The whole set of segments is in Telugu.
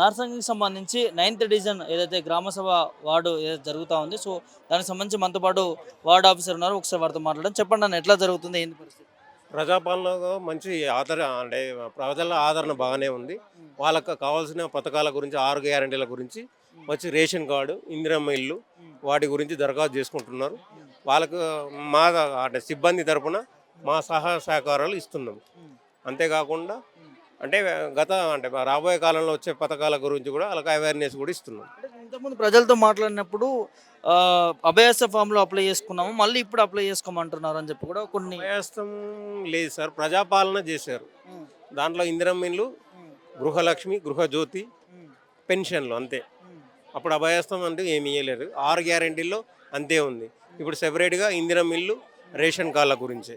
నార్సంగికి సంబంధించి నైన్త్ డివిజన్ ఏదైతే గ్రామ సభ వార్డు ఏదైతే జరుగుతూ ఉంది సో దానికి సంబంధించి మనతో పాటు వార్డు ఆఫీసర్ ఉన్నారు. ఒకసారి వారితో మాట్లాడడం చెప్పండి నన్ను ఎట్లా జరుగుతుంది? ఏంటి పరిస్థితి? ప్రజాపాలనలో మంచి ఆదరణ అంటే ప్రజల ఆదరణ బాగానే ఉంది. వాళ్ళకు కావాల్సిన పథకాల గురించి ఆరు గ్యారంటీల గురించి వచ్చి రేషన్ కార్డు ఇందిరమ్మ ఇల్లు వాటి గురించి దరఖాస్తు చేసుకుంటున్నారు. వాళ్ళకు మా అంటే సిబ్బంది తరపున మా సహాయ సహకారాలు ఇస్తున్నాం. అంతేకాకుండా అంటే గత అంటే రాబోయే కాలంలో వచ్చే పథకాల గురించి కూడా వాళ్ళకి అవేర్నెస్ కూడా ఇస్తున్నాం. ఇంతకుముందు ప్రజలతో మాట్లాడినప్పుడు అభయాస ఫామ్లో అప్లై చేసుకున్నాము మళ్ళీ ఇప్పుడు అప్లై చేసుకోమంటున్నారు అని చెప్పి కూడా కొన్ని ప్రయాసం లేదు సార్ ప్రజాపాలన చేశారు. దాంట్లో ఇందిరమ్మ ఇల్లు గృహలక్ష్మి గృహజ్యోతి పెన్షన్లు అంతే. అప్పుడు అభయస్థం అంటూ ఏమి ఇవ్వలేరు ఆరు గ్యారెంటీల్లో అంతే ఉంది. ఇప్పుడు సెపరేట్గా ఇందిరా మిల్లు రేషన్ కార్డుల గురించి.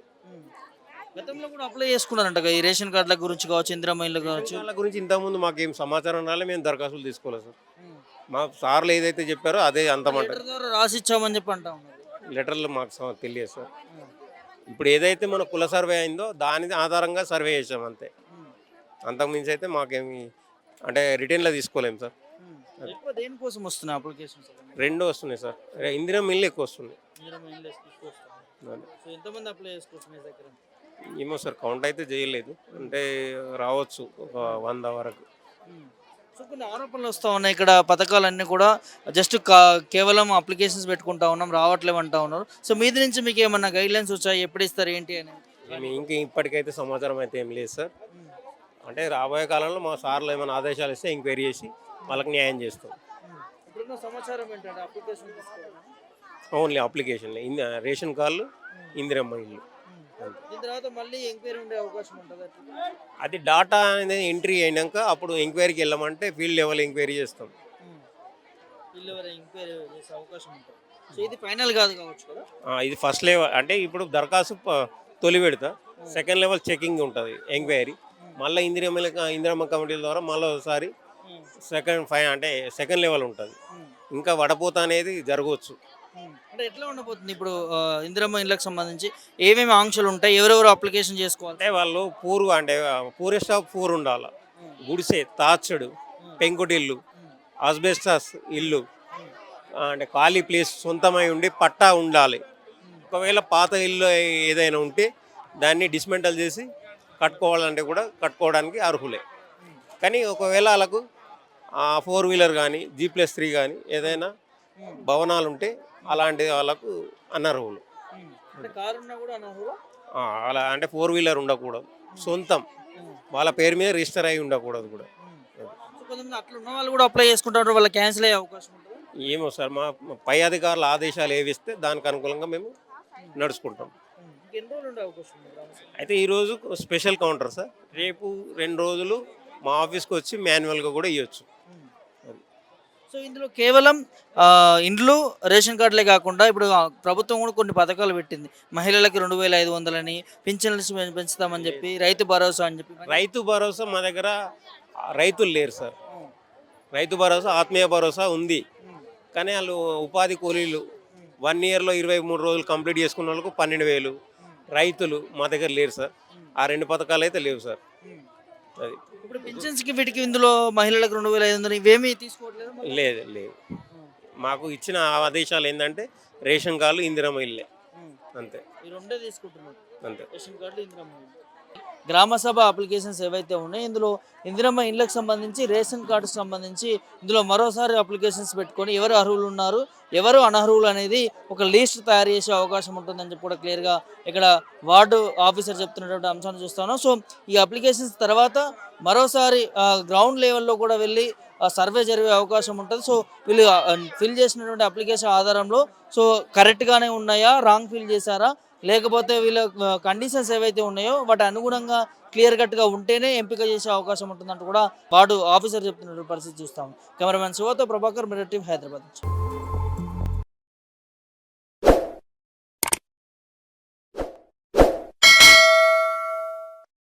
గతంలో కూడా అప్లై చేసుకున్నారంట ఈ రేషన్ కార్డుల గురించి కావచ్చు ఇందిరమ్మ ఇల్లు కావచ్చు కార్డుల గురించి ఇంతకుముందు మాకేం సమాచారం రాలే మేము దరఖాస్తులు తీసుకోలేదు సార్. మా సార్లు ఏదైతే చెప్పారో అదే అంతమాట లెటర్ ద్వారా రాసి ఇచ్చామని చెప్పి అంటా. లెటర్లు మాకు సమ- తెలియదు సార్. ఇప్పుడు ఏదైతే మన కుల సర్వే అయిందో దాని ఆధారంగా సర్వే చేసాం అంతే. ఉమ్, అంతకుమించి అయితే మాకేమి అంటే రిటర్న్లో తీసుకోలేము సార్. ఎక్కువ దేనికోసం వస్తున్నాయి అప్లికేషన్స్? రెండు వస్తున్నాయి సార్. ఇందిరా మిల్లు ఎక్కువ వస్తుంది. తీసుకొస్తాం. సో ఎంతమంది అప్లై దగ్గర? ఏమో సార్ కౌంట్ అయితే చేయలేదు. అంటే రావచ్చు ఒక వంద వరకు. సో కొన్ని ఆరోపణలు వస్తూ ఉన్నాయి. ఇక్కడ పథకాలన్నీ కూడా జస్ట్ కేవలం అప్లికేషన్స్ పెట్టుకుంటా ఉన్నాం రావట్లేవు అంటా ఉన్నారు. సో మీది నుంచి మీకు ఏమన్నా గైడ్ లైన్స్ వచ్చాయి? ఎప్పుడు ఇస్తారు ఏంటి అని? ఇంక ఇప్పటికైతే సమాచారం అయితే ఏం లేదు సార్. అంటే రాబోయే కాలంలో మా సార్లు ఏమైనా ఆదేశాలు ఇస్తే ఎంక్వైరీ చేసి వాళ్ళకి న్యాయం చేస్తాం. ఇప్పుడున్న సమాచారం ఏంటంటే అప్లికేషన్ ఓన్లీ అప్లికేషన్ రేషన్ కార్డులు ఇందిరమ్మ ఇల్లు. దీని తర్వాత మళ్ళీ ఎంక్వైరీ ఉండే అవకాశం ఉంటుంది అట్లా అది డాటా అనేది ఎంట్రీ అయినాక అప్పుడు ఎంక్వైరీకి వెళ్ళమంటే ఫీల్డ్ లెవెల్ ఎంక్వైరీ చేస్తాం. వీళ్ళు ఎవరు ఎంక్వైరీ చేసే అవకాశం ఉంటుంది. సో ఇది ఫైనల్ కాదు కావచ్చు కదా? ఆ, ఇది ఫస్ట్ లెవెల్ అంటే ఇప్పుడు దరఖాస్తు తొలి పెడతా సెకండ్ లెవెల్ చెకింగ్ ఉంటుంది ఎంక్వైరీ. మళ్ళీ ఇందిరమ్మ ఇందిరమ్మ కమిటీల ద్వారా మళ్ళీ ఒకసారి సెకండ్ ఫైవ్ అంటే సెకండ్ లెవెల్ ఉంటుంది. ఇంకా వడపోత అనేది జరగవచ్చు. అంటే ఎట్లా ఉండబోతుంది? ఇప్పుడు ఇందిరమ్మ ఇళ్ళకి సంబంధించి ఏమేమి ఆంక్షలు ఉంటాయి? ఎవరెవరు అప్లికేషన్ చేసుకోవాలి? అంటే వాళ్ళు పూర్ అంటే పూరెస్ట్ ఆఫ్ పూర్ ఉండాలి. గుడిసె తాచుడు పెంకుటిల్లు ఆస్బెస్టాస్ ఇల్లు అంటే ఖాళీ ప్లేస్ సొంతమై ఉండి పట్టా ఉండాలి. ఒకవేళ పాత ఇల్లు ఏదైనా ఉంటే దాన్ని డిస్మెంటల్ చేసి కట్టుకోవాలంటే కూడా కట్టుకోవడానికి అర్హులే. కానీ ఒకవేళ వాళ్ళకు ఫోర్ వీలర్ కానీ జీ ప్లస్ త్రీ కానీ ఏదైనా భవనాలు ఉంటే అలాంటి వాళ్ళకు అనర్హులు. అలా అంటే ఫోర్ వీలర్ ఉండకూడదు. సొంతం. వాళ్ళ పేరు మీద రిజిస్టర్ అయి ఉండకూడదు కూడా. అట్లా ఉన్న వాళ్ళు కూడా అప్లై చేసుకుంటారు వాళ్ళ క్యాన్సిల్ అయ్యే అవకాశం ఏమో సార్ మా పై అధికారుల ఆదేశాలు ఏవిస్తే దానికి అనుకూలంగా మేము నడుచుకుంటాం? అయితే ఈరోజు స్పెషల్ కౌంటర్ సార్. రేపు రెండు రోజులు మా ఆఫీస్కి వచ్చి మాన్యువల్గా కూడా ఇవ్వచ్చు సో ఇందులో కేవలం ఇండ్లు రేషన్ కార్డులే కాకుండా ఇప్పుడు ప్రభుత్వం కూడా కొన్ని పథకాలు పెట్టింది. మహిళలకి రెండు వేల ఐదు వందలని పింఛన్లు పెంచుతామని చెప్పి రైతు భరోసా అని చెప్పి. రైతు భరోసా మా దగ్గర రైతులు లేరు సార్. రైతు భరోసా ఆత్మీయ భరోసా ఉంది. కానీ వాళ్ళు ఉపాధి కూలీలు వన్ ఇయర్లో ఇరవై మూడు రోజులు కంప్లీట్ చేసుకున్న వాళ్ళకు పన్నెండు వేలు రైతులు మా దగ్గర లేరు సార్. ఆ రెండు పథకాలు అయితే లేవు సార్. అది. ఇప్పుడు పింఛన్స్కి వీటికి ఇందులో మహిళలకు రెండు వేల ఐదు వందలు ఇవేమీ తీసుకోవట్లేదు? లేదు లేదు. మాకు ఇచ్చిన ఆదేశాలు ఏంటంటే రేషన్ కార్డులు ఇందిరమ్మ ఇల్లే. అంతే. అంతే. గ్రామసభ గ్రామ సభ అప్లికేషన్స్ ఏవైతే ఉన్నాయో ఇందులో ఇందిరమ్మ ఇండ్లకు సంబంధించి రేషన్ కార్డుకు సంబంధించి ఇందులో మరోసారి అప్లికేషన్స్ పెట్టుకొని ఎవరు అర్హులు ఉన్నారు ఎవరు అనర్హులు అనేది ఒక లిస్ట్ తయారు చేసే అవకాశం ఉంటుందని చెప్పి కూడా క్లియర్గా ఇక్కడ వార్డు ఆఫీసర్ చెప్తున్నటువంటి అంశాన్ని చూస్తాను సో ఈ అప్లికేషన్స్ తర్వాత మరోసారి గ్రౌండ్ లెవెల్లో కూడా వెళ్ళి సర్వే జరిగే అవకాశం ఉంటుంది. సో వీళ్ళు ఫిల్ చేసినటువంటి అప్లికేషన్ ఆధారంలో సో కరెక్ట్గానే ఉన్నాయా రాంగ్ ఫిల్ చేశారా లేకపోతే వీళ్ళ కండిషన్స్ ఏవైతే ఉన్నాయో వాటి అనుగుణంగా క్లియర్ కట్గా ఉంటేనే ఎంపిక చేసే అవకాశం ఉంటుందంటూ కూడా వాడు ఆఫీసర్ చెప్తున్న పరిస్థితి చూస్తాం కెమెరామెన్ శివతో ప్రభాకర్ మిరటివ్ హైదరాబాద్ నుంచి.